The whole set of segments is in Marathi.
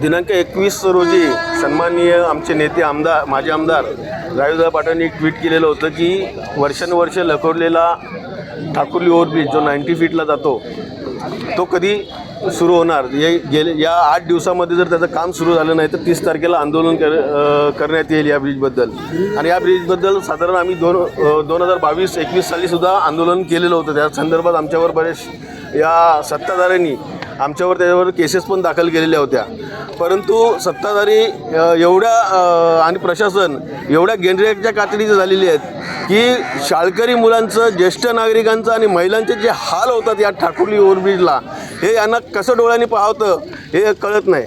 दिनांक एकवीस रोजी सन्माननीय आमचे नेते आमदार माजी आमदार राजूदा पाटलांनी ट्विट केलेलं होतं की वर्षानुवर्ष लखवलेला ठाकुर्ली ओव्हरब्रिज जो नाईन्टी फीटला जातो तो कधी सुरू होणार? हे गेले या आठ दिवसामध्ये जर त्याचं काम सुरू झालं नाही तर तीस तारखेला आंदोलन कर करण्यात येईल या ब्रिजबद्दल. आणि या ब्रिजबद्दल साधारण आम्ही दोन दोन हजार बावीस एकवीस सालीसुद्धा आंदोलन केलेलं होतं. त्या संदर्भात आमच्यावर बरेच या सत्ताधाऱ्यांनी आमच्यावर त्याच्यावर केसेस पण दाखल केलेल्या होत्या. परंतु सत्ताधारी एवढ्या आणि प्रशासन एवढ्या गेंडऱ्याच्या कातडीचे झालेली आहेत की शाळकरी मुलांचं ज्येष्ठ नागरिकांचं आणि महिलांचे जे हाल होतात या ठाकुर्ली ओव्हरब्रिजला हे यांना कसं डोळ्यांनी पाहतं हे कळत नाही.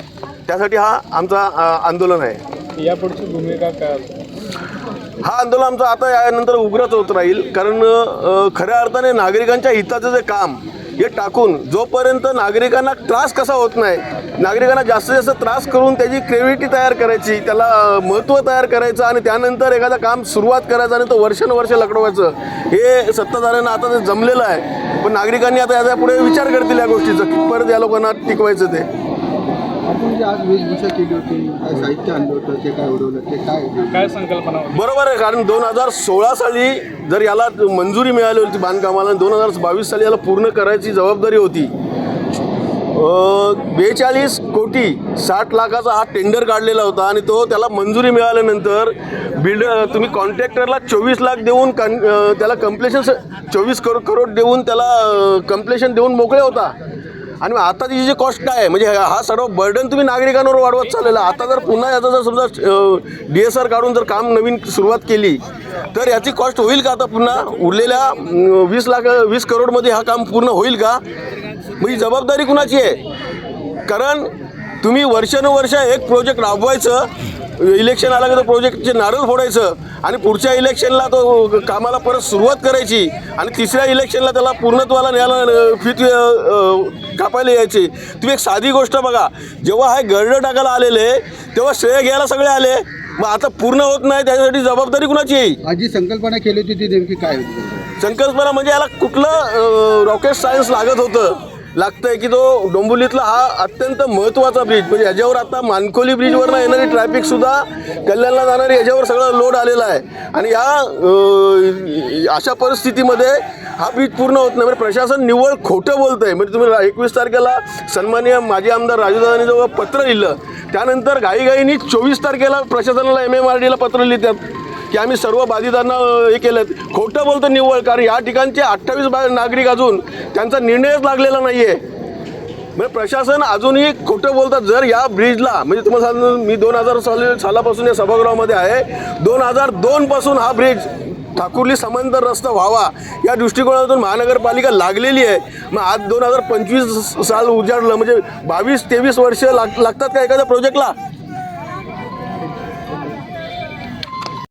त्यासाठी हा आमचा आंदोलन आहे. यापुढची भूमिका काय? हा आंदोलन आमचं आता यानंतर उग्रच होत राहील कारण खऱ्या अर्थाने नागरिकांच्या हिताचं जे काम हे टाकून जोपर्यंत नागरिकांना त्रास कसा होत नाही नागरिकांना जास्तीत जास्त त्रास करून त्याची क्रेविटी तयार करायची त्याला महत्त्व तयार करायचं आणि त्यानंतर एखादं काम सुरुवात करायचं आणि तो वर्षानुवर्ष लकडवायचं हे सत्ताधाऱ्यांना आता ते जमलेलं आहे. पण नागरिकांनी आता याचा पुढे विचार करतील या गोष्टीचं कितपर्यंत या लोकांना टिकवायचं ते. आपण जे आज वेशभूषा केली होती काय साहित्य आणलं होतं ते काय उडवलं ते काय? काय संकल्पना होती? बरोबर आहे कारण दोन हजार सोळा साली जर याला मंजुरी मिळाली होती बांधकामाला दोन हजार बावीस साली याला पूर्ण करायची जबाबदारी होती. बेचाळीस कोटी साठ लाखाचा हा टेंडर काढलेला होता आणि तो त्याला मंजुरी मिळाल्यानंतर बिल्डर तुम्ही कॉन्ट्रॅक्टरला चोवीस लाख देऊन कन त्याला कम्प्लेशन चोवीस करोड करोड देऊन त्याला कम्प्लेशन देऊन मोकळे होता. आणि मग आता तिची जी कॉस्ट काय आहे म्हणजे हा सर्व बर्डन तुम्ही नागरिकांवर वाढवत चाललेला. आता जर पुन्हा याचा जर समजा डी एस आर काढून जर काम नवीन सुरुवात केली तर याची कॉस्ट होईल का आता पुन्हा? उरलेल्या वीस लाख वीस करोडमध्ये हा काम पूर्ण होईल का? मग ही जबाबदारी कुणाची आहे? कारण तुम्ही वर्षानुवर्ष एक प्रोजेक्ट राबवायचं इलेक्शन आलं की तो प्रोजेक्टचे नारळ फोडायचं आणि पुढच्या इलेक्शनला तो कामाला परत सुरुवात करायची आणि तिसऱ्या इलेक्शनला त्याला पूर्णत्वाला न्यायला फित कापायला यायची. तुम्ही एक साधी गोष्ट बघा. जेव्हा हे गर्ड टाकायला आलेले तेव्हा श्रेय घ्यायला सगळे आले. मग आता पूर्ण होत नाही त्याच्यासाठी जबाबदारी कुणाची? येईल आज जी संकल्पना केली होती ती नेमकी काय होती? संकल्पना म्हणजे याला कुठलं रॉकेट सायन्स लागत होतं. लागतंय की तो डोंबिवलीतला हा अत्यंत महत्त्वाचा ब्रिज म्हणजे याच्यावर आता मानकोली ब्रिजवरनं येणारी ट्रॅफिक सुद्धा कल्याणला जाणारी याच्यावर सगळं लोड आलेला आहे. आणि या अशा परिस्थितीमध्ये हा ब्रिज पूर्ण होत नाही. म्हणजे प्रशासन निव्वळ खोटं बोलतं आहे म्हणजे तुम्ही एकवीस तारखेला सन्माननीय माजी आमदार राजूदानी जेव्हा पत्र लिहिलं त्यानंतर घाईघाईनी चोवीस तारखेला प्रशासनाला एम एम आर डीला पत्र लिहितात की आम्ही सर्व बाधितांना हे केलं खोटं बोलतं निव्वळ कारण या ठिकाणचे अठ्ठावीस बा नागरिक अजून त्यांचा निर्णयच लागलेला नाही आहे म्हणजे प्रशासन अजूनही खोटं बोलतात जर या ब्रिजला म्हणजे तुम्हाला सांग मी दोन हजार साली सालापासून या सभागृहामध्ये आहे. दोन हजार दोनपासून हा ब्रिज ठाकुर्ली समांतर रस्ता व्हावा या दृष्टिकोनातून महानगरपालिका लागलेली आहे. मग आज दोन हजार पंचवीस साल उजाडलं म्हणजे बावीस तेवीस वर्ष लाग लागतात का एखाद्या प्रोजेक्टला